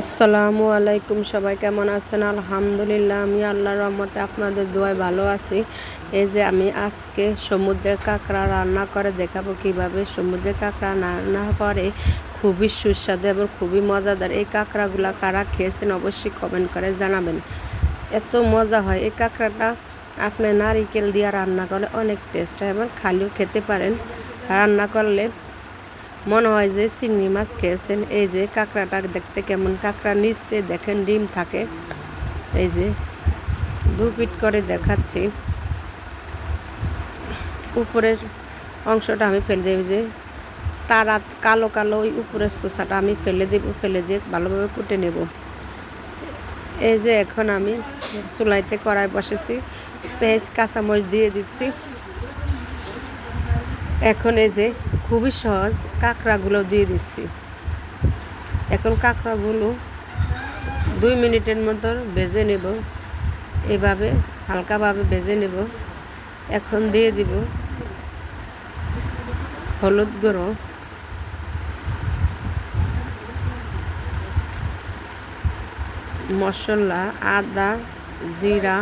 আসসালামু আলাইকুম, সবাই কেমন আছেন? আলহামদুলিল্লাহ, আমি আল্লাহর রহমতে আপনাদের দোয়ায় ভালো আছি। এই যে আমি আজকে সমুদ্রের কাঁকড়া রান্না করে দেখাবো কীভাবে সমুদ্রের কাঁকড়া রান্না করে। খুবই সুস্বাদু এবং খুবই মজাদার। এই কাঁকড়াগুলো কারা খেয়েছেন অবশ্যই কমেন্ট করে জানাবেন। এত মজা হয়। এই কাঁকড়াটা আপনি নারিকেল দিয়ে রান্না করলে অনেক টেস্ট হয় এবং খালিও খেতে পারেন। রান্না করলে মনে হয় যে চিংড়ি মাছ খেয়েছেন। এই যে কাঁকড়াটা দেখতে কেমন? কাঁকড়া নিচ্ছে দেখেন ডিম থাকে। এই যে দু পিট করে দেখাচ্ছি। উপরের অংশটা আমি ফেলে দেব যে তারা কালো কালো ওই উপরের শোষাটা আমি ফেলে দেব, ফেলে দিয়ে ভালোভাবে কুটে নেব। এই যে এখন আমি চুলাইতে কড়াই বসেছি, পেঁয়াজ, কাঁচামরিচ দিয়ে দিচ্ছি। এখন এই যে খুবই সহজ, কাঁকড়াগুলো দিয়ে দিচ্ছি। এখন কাঁকড়াগুলো দুই মিনিটের মতো ভেজে নেব। এভাবে, হালকাভাবে ভেজে নেব। এখন দিয়ে দিব হলুদ গুঁড়ো। মশলা, আদা, জিরা,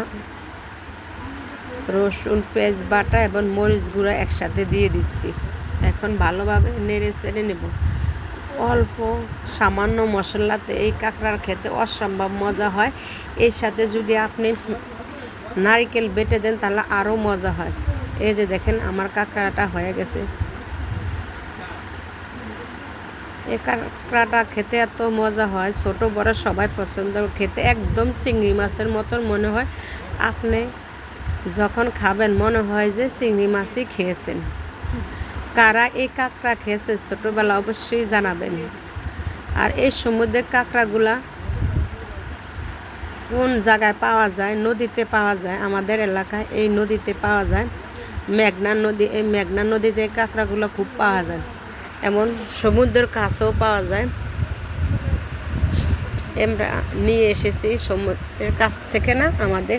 রসুন পেঁয়াজ বাটা এবং মরিচ গুঁড়া একসাথে দিয়ে দিচ্ছি। এখন ভালোভাবে নেড়ে চেড়ে নেব। অল্প সামান্য মশলাতে এই কাঁকড়ার খেতে অসম্ভব মজা হয়। এর সাথে যদি আপনি নারিকেল বেটে দেন তাহলে আরও মজা হয়। এই যে দেখেন আমার কাঁকড়াটা হয়ে গেছে। এই কাঁকড়াটা খেতে এত মজা হয়, ছোট বড় সবাই পছন্দ খেতে একদম চিংড়ি মাছের মতন মনে হয়। আপনি যখন খাবেন মনে হয় যে চিংড়ি মাছই খেয়েছেন। কারা এই কাঁকড়া খেয়েছে ছোটোবেলা অবশ্যই জানাবেন। আর এই সমুদ্রের কাঁকড়াগুলা কোন জায়গায় পাওয়া যায়, নদীতে পাওয়া যায়, আমাদের এলাকায় এই নদীতে পাওয়া যায়। মেঘনা নদী, এই মেঘনা নদীতে কাঁকড়াগুলো খুব পাওয়া যায়। এমন সমুদ্রের কাছেও পাওয়া যায়। আমরা নিয়ে এসেছি সমুদ্রের কাছ থেকে না, আমাদের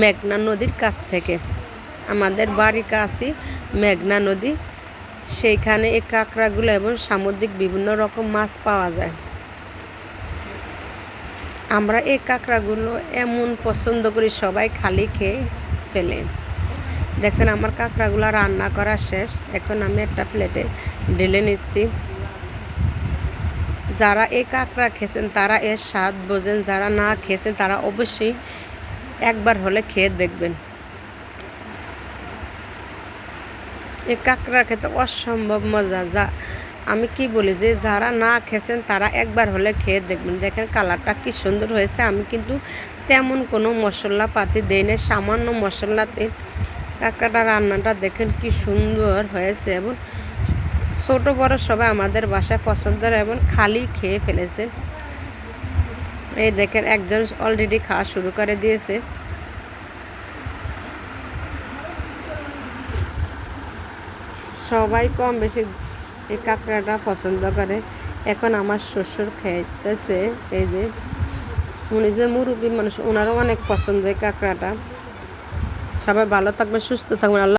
মেঘনা নদীর কাছ থেকে। আমাদের বাড়ির কাছে মেঘনা নদী সেইখানে এই কাঁকড়াগুলো এবং সামুদ্রিক বিভিন্ন রকম মাছ পাওয়া যায়। আমরা এই কাঁকড়াগুলো এমন পছন্দ করি, সবাই খালি খেয়ে ফেলে। দেখেন, আমার কাঁকড়াগুলো রান্না করা শেষ। এখন আমি একটা প্লেটে ঢেলে নিচ্ছি। যারা এই কাঁকড়া খেয়েছেন, তারা এর স্বাদ বোঝেন, যারা না খেয়েছেন, তারা অবশ্যই একবার হলে খেয়ে দেখবেন। এই কাঁকড়া খেতে অসম্ভব মজা। যা, আমি কি বলি যে, যারা না খেয়েছেন, তারা একবার হলে খেয়ে দেখবেন। দেখেন কালারটা কি সুন্দর হয়েছে। আমি কিন্তু তেমন কোনো মশলা পাতি দেই না সামান্য মশলাতে কাঁকড়াটা রান্নাটা দেখেন কি সুন্দর হয়েছে এবং ছোট বড় সবাই আমাদের বাসায় পছন্দের এবং খালি খেয়ে ফেলেছে। এই দেখেন, একজন অলরেডি খাওয়া শুরু করে দিয়েছে। সবাই কম বেশি এই কাঁকড়াটা পছন্দ করে। এখন আমার শ্বশুর খাইতেছে, এই যে উনি যে মুরব্বী মানুষ ওনারও অনেক পছন্দ এই কাঁকড়াটা। সবাই ভালো থাকবে সুস্থ থাকবে আল্লাহ